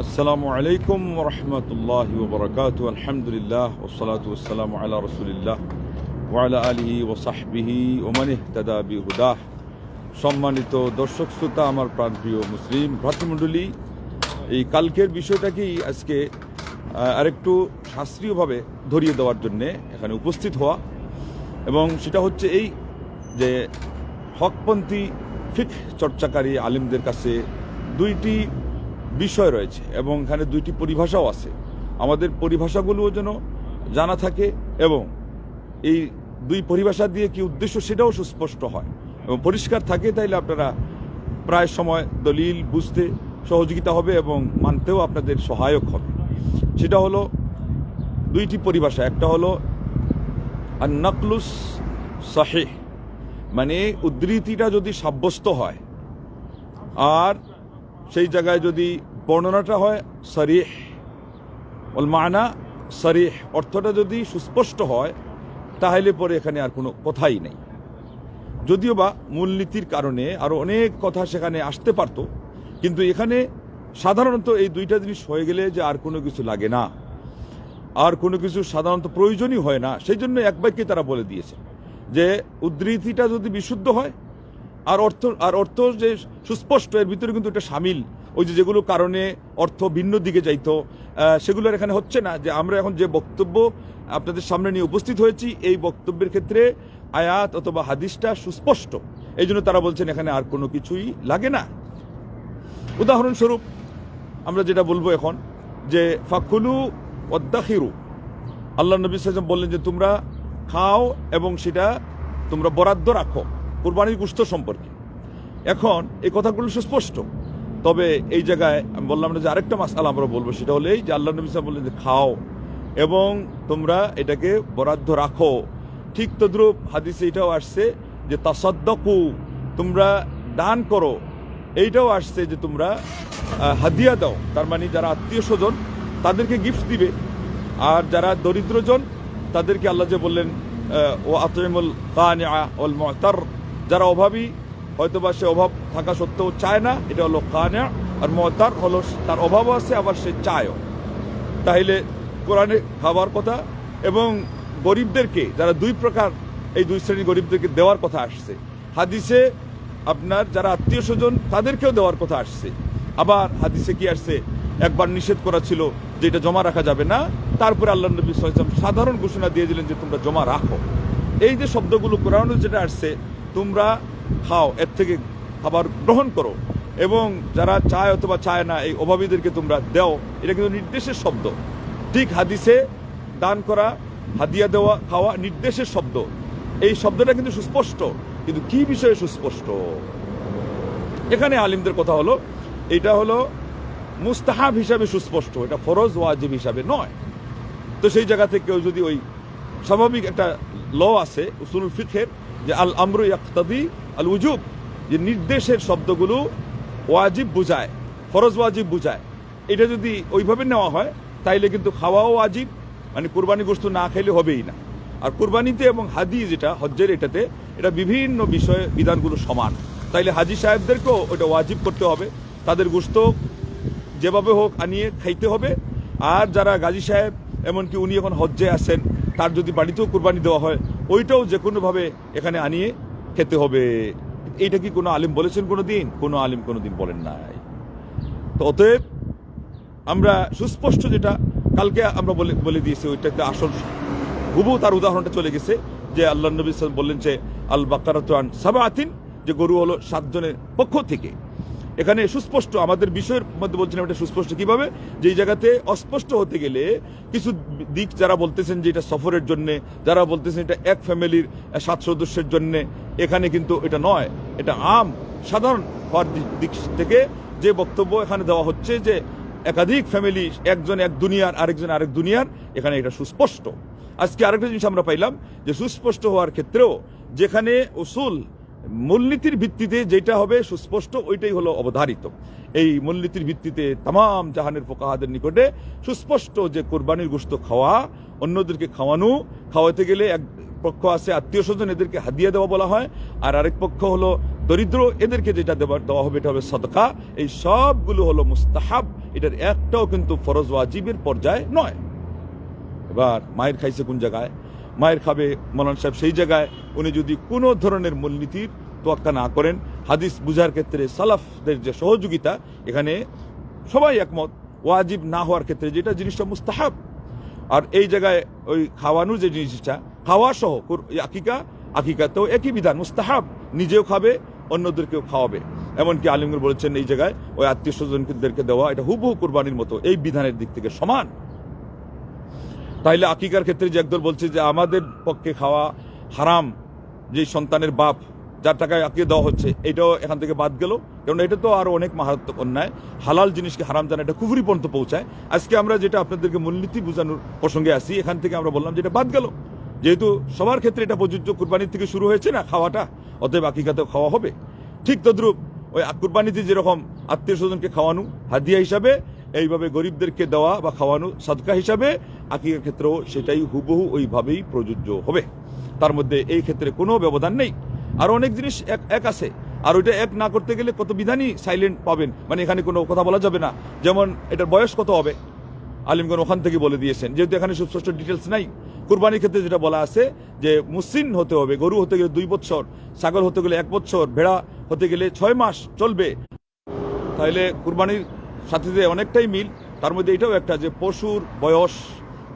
আসসালামু আলাইকুম রহমতুল্লাহ বরকাত আলহামদুলিল্লাহ ওসলাত ওসালাম আলা রসুলিল্লাহ ওয়ালা আলিহি ওসাহবিহি ওমানিহ তাদা বিহুদাহ। সম্মানিত দর্শক, শ্রোতা, আমার প্রাণপ্রিয় মুসলিম ভ্রাতৃমণ্ডলী এই কালকের বিষয়টাকেই আজকে আরেকটু শাস্ত্রীয়ভাবে ধরিয়ে দেওয়ার জন্যে এখানে উপস্থিত হওয়া। এবং সেটা হচ্ছে এই যে হকপন্থী ফিক চর্চাকারী আলিমদের কাছে দুইটি বিষয় রয়েছে এবং এখানে দুইটি পরিভাষাও আছে। আমাদের পরিভাষাগুলোও যেন জানা থাকে এবং এই দুই পরিভাষা দিয়ে কি উদ্দেশ্য সেটাও সুস্পষ্ট হয় এবং পরিষ্কার থাকে, তাইলে আপনারা প্রায় সময় দলিল বুঝতে সহযোগিতা হবে এবং মানতেও আপনাদের সহায়ক হবে। সেটা হলো দুইটি পরিভাষা, একটা হলো আর নকলুস সাহেহ মানে উদ্ধৃতিটা যদি সাব্যস্ত হয়, আর সেই জায়গায় যদি বর্ণনাটা হয়, সরিহ ওল মানা, সরিহ অর্থটা যদি সুস্পষ্ট হয়, তাহলে পরে এখানে আর কোনো কথাই নেই। যদিও বা মূলনীতির কারণে আরও অনেক কথা সেখানে আসতে পারত, কিন্তু এখানে সাধারণত এই দুইটা জিনিস হয়ে গেলে যে আর কোনো কিছু লাগে না। আর কোনো কিছু সাধারণত প্রয়োজনই হয় না। সেই জন্য এক বাক্যে তারা বলে দিয়েছে যে, উদ্ধৃতিটা যদি বিশুদ্ধ হয় আর অর্থ আর অর্থ যে সুস্পষ্ট এর ভিতরে কিন্তু এটা সামিল। ওই যে যেগুলো কারণে অর্থ ভিন্ন দিকে যাইতো আহ, সেগুলো আর এখানে হচ্ছে না যে আমরা এখন যে বক্তব্য আপনাদের সামনে নিয়ে উপস্থিত হয়েছি এই বক্তব্যের ক্ষেত্রে আয়াত অথবা হাদিসটা সুস্পষ্ট। এই জন্য তারা বলছেন এখানে আর কোনো কিছুই লাগে না। উদাহরণস্বরূপ আমরা যেটা বলব এখন যে ফাকুলু অদ্দাখিরু আল্লাহ নবী সাল্লাম বললেন যে তোমরা খাও এবং সেটা তোমরা বরাদ্দ রাখো। কুরবানির গুস্ত সম্পর্কে। এখন এই কথাগুলো সুস্পষ্ট তবে এই জায়গায় আমি বললাম না যে আরেকটা মাসালা আমরা বলব, সেটা হলেই যে আল্লাহ নবী সাল্লাম বললেন যে খাও এবং তোমরা এটাকে বরাদ্দ রাখো। ঠিক তদ্রুপ হাদিসে এটাও আসছে যে তাসাদ্দকু, তোমরা দান করো। এইটাও আসছে যে তোমরা হাদিয়া দাও। তার মানে যারা আত্মীয় স্বজন তাদেরকে গিফট দিবে। আর যারা দরিদ্রজন তাদেরকে আল্লাহ যে বললেন ও আতমুল কানিয়া ওল মহতার যারা অভাবী, হয়তোবা সে অভাব থাকা সত্ত্বেও চায় না, এটা হলো কানিয়া আর মহতার হলো তার অভাবও আছে, আবার সে চায়ও। তাহলে কোরআনে খাবার কথা এবং গরিবদেরকে, যারা দুই প্রকার, এই দুই শ্রেণির গরিবদেরকে দেওয়ার কথা আসছে। হাদিসে আপনার যারা আত্মীয় স্বজন, তাদেরকেও দেওয়ার কথা আসছে। আবার হাদিসে কি আসছে? একবার নিষেধ করা ছিল যে এটা জমা রাখা যাবে না, তারপরে আল্লাহ নবী সাধারণ ঘোষণা দিয়ে দিলেন যে তোমরা জমা রাখো। এই যে শব্দগুলো কোরআনে যেটা আসছে তোমরা খাও, এর থেকে খাবার গ্রহণ করো। এবং যারা চায় অথবা চায় না, এই অভাবীদেরকে তোমরা দেও। এটা কিন্তু নির্দেশের শব্দ। ঠিক হাদিসে দান করা, হাদিয়া দেওয়া, খাওয়া নির্দেশের শব্দ। এই শব্দটা কিন্তু সুস্পষ্ট। কিন্তু কি বিষয়ে সুস্পষ্ট? এখানে আলিমদের কথা হলো, এটা হলো মুস্তাহাব হিসাবে সুস্পষ্ট। এটা ফরজ, ওয়াজিব হিসাবে নয়। তো সেই জায়গা থেকে যদি ওই স্বাভাবিক একটা ল আছে, উসুল ফিখের যে আল আমরু ইয়াক্তাদি, আল উজুব যে নির্দেশের শব্দগুলো ওয়াজিব বুঝায়, ফরজ ওয়াজিব বুঝায়। এটা যদি ওইভাবে নেওয়া হয়, তাইলে কিন্তু খাওয়াও ওয়াজিব মানে কুরবানি গোস্ত না খাইলে হবেই না। আর কুরবানিতে এবং হাদি যেটা, হজ্জের এটাতে, এটা বিভিন্ন বিষয়ে বিধানগুলো সমান। তাইলে হাজি সাহেবদেরকেও ওটা ওয়াজিব করতে হবে। তাদের গোস্ত যেভাবে হোক আনিয়ে খাইতে হবে। আর যারা গাজী সাহেব, এমনকি উনি এখন হজ্জে আছেন, তার যদি বাড়িতেও কুরবানি দেওয়া হয় ওইটাও যে কোনোভাবে এখানে আনিয়ে খেতে হবে। এইটা কি কোনো আলিম বলেছেন কোনো দিন? কোনো আলিম কোনো দিন বলেন নাই। তো অতএব আমরা সুস্পষ্ট যেটা কালকে আমরা বলে বলে দিয়েছি ওইটা একটা আসল হুবু তার উদাহরণটা চলে গেছে যে আল্লাহ নবী বললেন যে, আল বাকারাতান সাবা আতিন যে গরু হলো সাতজনের পক্ষ থেকে। এখানে সুস্পষ্ট, আমাদের বিষয়ের মধ্যে বলছিলাম এটা সুস্পষ্ট কীভাবে? যে এই জায়গাতে অস্পষ্ট হতে গেলে কিছু দিক যারা বলতেছেন যে এটা সফরের জন্য, যারা বলতেছেন এটা এক ফ্যামিলির সাত সদস্যের জন্য, এখানে কিন্তু এটা নয়। এটা আম, সাধারণ হওয়ার দিক থেকে যে বক্তব্য এখানে দেওয়া হচ্ছে যে একাধিক ফ্যামিলি, একজন এক দুনিয়ার, আরেকজন আরেক দুনিয়ার, এখানে এটা সুস্পষ্ট। আজকে আরেকটা জিনিস আমরা পাইলাম যে সুস্পষ্ট হওয়ার ক্ষেত্রেও যেখানে উসুল মূলনীতির ভিত্তিতে যেটা হবে সুস্পষ্ট, ওইটাই হলো অবধারিত। এই মূলনীতির ভিত্তিতে তাম জাহানের ফোকাহাদের নিকটে সুস্পষ্ট যে কোরবানির গোস্ত খাওয়া, অন্যদেরকে খাওয়ানো খাওয়াতে গেলে এক পক্ষ আছে আত্মীয় স্বজন, এদেরকে হাদিয়া দেওয়া বলা হয়, আর আরেক পক্ষ হলো দরিদ্র, এদেরকে যেটা দেওয়ার দেওয়া হবে এটা হবে সদকা। এই সবগুলো হলো মুস্তাহাব, এটার একটাও কিন্তু ফরজ ওয়াজিবের পর্যায়ে নয়। এবার মায়ের খাইছে কোন জায়গায়? মায়ের খাবে, মৌলান সাহেব সেই জায়গায় উনি যদি কোনো ধরনের মূলনীতির তোয়াক্কা না করেন, হাদিস বুঝার ক্ষেত্রে সালাফদের যে সহযোগিতা, এখানে সবাই একমত, ওয়াজিব না হওয়ার ক্ষেত্রে যেটা জিনিসটা মুস্তাহাব। আর এই জায়গায় ওই খাওয়ানোর যে জিনিসটা, খাওয়া সহ আকিকা, আকিকাতেও একই বিধান, মুস্তাহাব। নিজেও খাবে, অন্যদেরকেও খাওয়াবে। এমনকি আলিমগুর বলেছেন এই জায়গায়, ওই আত্মীয় স্বজনদেরকে দেওয়া, এটা হুবহু কোরবানির মতো। এই বিধানের দিক থেকে সমান। তাইলে আকিকার ক্ষেত্রে যে একদল বলছে যে আমাদের পক্ষে খাওয়া হারাম যে সন্তানের বাপ, যার টাকায় আঁকিয়ে দেওয়া হচ্ছে, এটাও এখান থেকে বাদ গেল। কারণ এটা তো আরও অনেক মারাত্মক অন্যায়। হালাল জিনিসকে হারাম জানা এটা কুফুরি পর্যন্ত পৌঁছায়। আজকে আমরা যেটা আপনাদেরকে মূলনীতি বোঝানোর প্রসঙ্গে আসি, এখান থেকে আমরা বললাম যেটা বাদ গেল। যেহেতু সবার ক্ষেত্রে এটা প্রযোজ্য, কুরবানির থেকে শুরু হয়েছে না খাওয়াটা, অতএব আকিকাতেও খাওয়া হবে। ঠিক তদ্রুপ ওই কুরবানিতে যেরকম আত্মীয় স্বজনকে খাওয়ানো, হাদিয়া হিসাবে এইভাবে গরিবদেরকে দেওয়া বা খাওয়ানো সাদকা হিসাবে আকিকার ক্ষেত্রেও সেটাই হুবহু ওইভাবেই প্রযোজ্য হবে। তার মধ্যে এই ক্ষেত্রে কোনো ব্যবধান নেই। আর অনেক জিনিস এক এক আছে। আর ওইটা এক না করতে গেলে কত বিধানই সাইলেন্ট পাবেন। মানে এখানে কোনো কথা বলা যাবে না। যেমন এটার বয়স কত হবে? আলিমগণ ওখান থেকে বলে দিয়েছেন। যেহেতু এখানে সুস্পষ্ট ডিটেলস নাই, কুরবানির ক্ষেত্রে যেটা বলা আছে যে মুসিন হতে হবে, গরু হতে গেলে দুই বছর ছাগল হতে গেলে এক বছর ভেড়া হতে গেলে ছয় মাস চলবে। তাহলে কুরবানির সাথে যে অনেকটাই মিল, তার মধ্যে এটাও একটা যে পশুর বয়স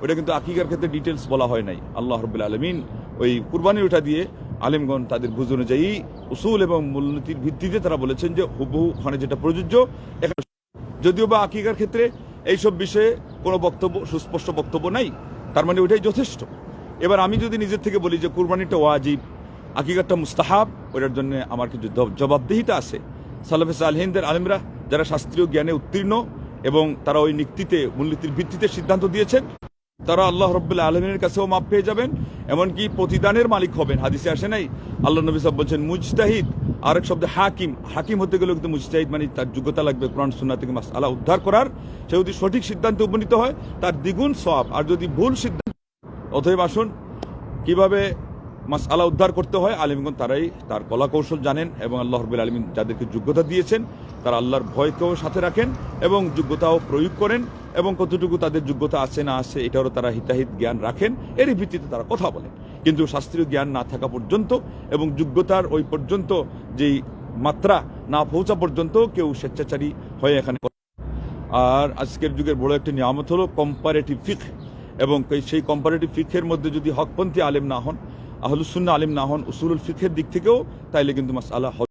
ওটা কিন্তু আকিকার ক্ষেত্রে ডিটেলস বলা হয় নাই। আল্লাহ রবুল আলমিন ওই কুরবানির ওটা দিয়ে আলিমগণ তাদের বুঝ অনুযায়ী উসুল এবং মূলনীতির ভিত্তিতে তারা বলেছেন যে হুবহু ওখানে যেটা প্রযোজ্য, এখানে যদিও বা আকিকার ক্ষেত্রে এইসব বিষয়ে কোনো বক্তব্য, সুস্পষ্ট বক্তব্য নাই, তার মানে ওইটাই যথেষ্ট। এবার আমি যদি নিজের থেকে বলি যে কুরবানিটা ওয়াজিব আকিকারটা মুস্তাহাব ওটার জন্য আমার কিছু জব- জবাবদিহিতা আছে। সালাফে সালহিনদের আলিমরা যারা শাস্ত্রীয় জ্ঞানে উত্তীর্ণ এবং তারা ওই নীতিতে, মূলনীতির ভিত্তিতে সিদ্ধান্ত দিয়েছেন, তারা আল্লাহ রব্বুল্লাহ আলমিনের কাছেও মাপ পেয়ে যাবেন, এমনকি প্রতিদানের মালিক হবেন। হাদিসে আসে নাই, আল্লাহ নবী সাহেব বলছেন, মুজতাহিদ, আরেক শব্দে হাকিম। হাকিম হতে গেলেও কিন্তু মুজতাহিদ মানে তার যোগ্যতা লাগবে কোরআন সুন্নাহ থেকে মাস আল্লাহ উদ্ধার করার। সে যদি সঠিক সিদ্ধান্তে উপনীত হয়, তার দ্বিগুণ সব আর যদি ভুল সিদ্ধান্ত অতএব আসুন, কীভাবে মাস আলা উদ্ধার করতে হয়। আলিমগণ তারাই তার কলা কৌশল জানেন এবং আল্লাহ রবুল আলমিন যাদেরকে যোগ্যতা দিয়েছেন, তারা আল্লাহর ভয়কেও সাথে রাখেন এবং যোগ্যতাও প্রয়োগ করেন এবং কতটুকু তাদের যোগ্যতা আছে না আছে এটারও তারা হিতাহিত জ্ঞান রাখেন। এরই ভিত্তিতে তারা কথা বলেন। কিন্তু শাস্ত্রীয় জ্ঞান না থাকা পর্যন্ত এবং যোগ্যতার ওই পর্যন্ত যেই মাত্রা না পৌঁছা পর্যন্ত কেউ স্বেচ্ছাচারী হয়ে এখানে আর আজকের যুগের বড় একটি নিয়ামত হলো কম্পারেটিভ ফিক এবং সেই কম্পারেটিভ ফিকের মধ্যে যদি হকপন্থী আলেম না হন আহলুসুন্না আলিম না হন উসুলুল দিক থেকেও তাইলে কিন্তু মাস আল্লাহ